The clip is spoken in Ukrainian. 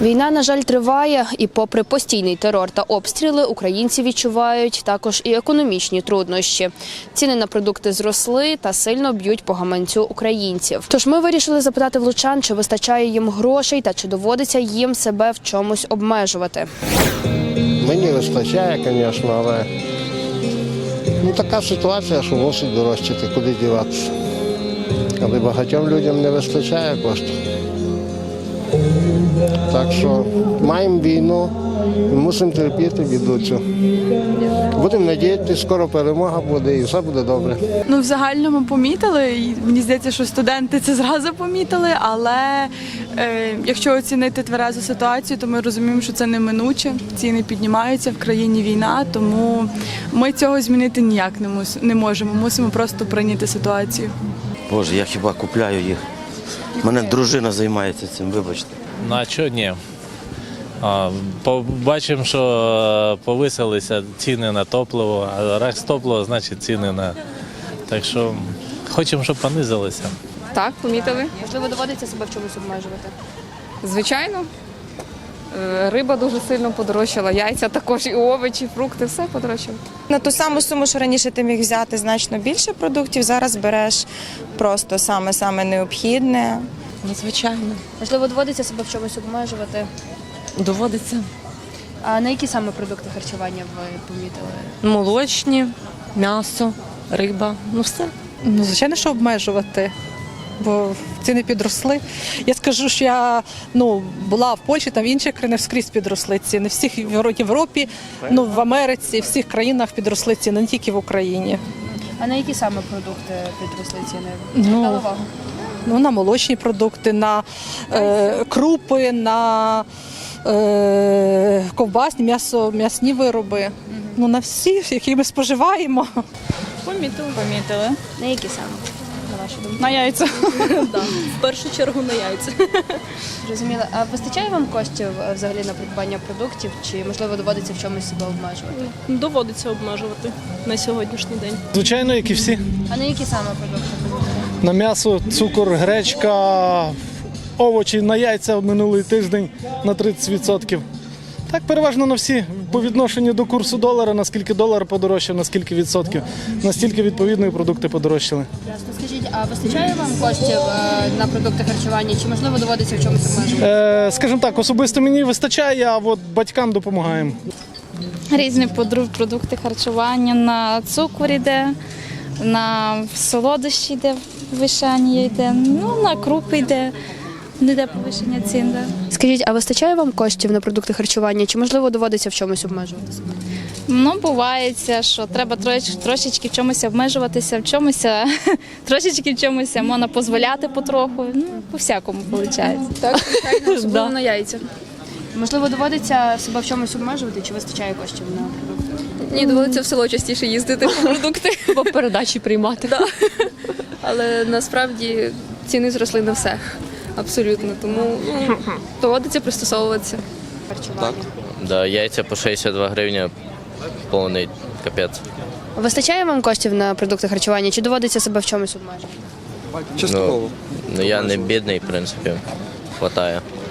Війна, на жаль, триває, і попри постійний терор та обстріли, українці відчувають також і економічні труднощі. Ціни на продукти зросли та сильно б'ють по гаманцю українців. Тож ми вирішили запитати в лучан, чи вистачає їм грошей та чи доводиться їм себе в чомусь обмежувати. Мені вистачає, звісно, але ну, така ситуація, що мусить дорожчати, куди діватися. Але багатьом людям не вистачає коштів. Так що маємо війну, і мусимо терпіти бідуцю. Будемо надіятися, скоро перемога буде і все буде добре. Ну, в загальному помітили. і Мені здається, що студенти це зразу помітили, але е, якщо оцінити тверезу ситуацію, то ми розуміємо, що це неминуче. Ціни піднімаються в країні війна, тому ми цього змінити ніяк не, мус, не можемо. Мусимо просто прийняти ситуацію. Боже, я хіба купляю їх. Мене дружина займається цим, вибачте. На а чого ні? А, Побачимо, що е, повисилися ціни на топливо, а раз топливо, значить ціни на. Так що хочемо, щоб понизилися. Так, помітили. Можливо, доводиться себе в чомусь обмежувати. Звичайно. Е, Риба дуже сильно подорожчала, яйця також, і овочі, фрукти, все подорожчало. На ту саму суму, що раніше ти міг взяти значно більше продуктів, зараз береш просто саме саме необхідне. Звичайно, Можливо, доводиться себе в чомусь обмежувати. доводиться. А на які саме продукти харчування ви помітили? Молочні, м'ясо, риба, ну все. Ну, звичайно, що обмежувати, бо ціни підросли. Я скажу, що я ну, була в Польщі, там в інших країнах скрізь підросли ціни. В всіх Євро- Європі, ну, в Америці, в всіх країнах підросли ціни, не тільки в Україні. А на які саме продукти підросли ціни? Ну, Ну, на молочні продукти, на е, крупи, на е, ковбасні, м'ясо, м'ясні вироби. Ну, на всі, які ми споживаємо. Помітили. Помітили. На які саме? На вашу думку? На яйця. В першу чергу на яйця. Зрозуміло. А вистачає вам коштів е, взагалі на придбання продуктів, чи можливо доводиться в чомусь себе обмежувати? Доводиться обмежувати на сьогоднішній день. Звичайно, як і всі. А на які саме продукти? На м'ясо, цукор, гречка, овочі на яйця минулий тиждень на 30%. Так, переважно на всі. По відношенню до курсу долара, наскільки долар подорожчав, наскільки відсотків, настільки відповідно і продукти подорожчали. Ясно. Скажіть, а вистачає вам коштів е, на продукти харчування, чи можливо доводиться в чомусь обмежувати? Е, скажімо так, особисто мені вистачає, а от батькам допомагаємо. різні подру- продукти харчування, на цукор йде, на солодощі йде, вишання йде, ну на крупи йде, не йде повищення цін. Да. Скажіть, а вистачає вам коштів на продукти харчування, чи можливо доводиться в чомусь обмежуватися? Ну, бувається, що треба трош, трошечки в чомусь обмежуватися, в чомусь, трошечки в чомусь можна дозволяти потроху. Ну, по-всякому виходить. Так, звичайно, особливо на яйця. Можливо, доводиться себе в чомусь обмежувати, чи вистачає коштів на продукти? Ні, доводиться в село частіше їздити по продукти. Бо передачі приймати. Але насправді ціни зросли на все. Абсолютно. Тому ну, доводиться пристосовуватися. Харчування. Да, яйця по 62 гривні, повний капець. Вистачає вам коштів на продукти харчування, чи доводиться себе в чомусь обмежувати? Ну, ну я не бідний, в принципі, хватає.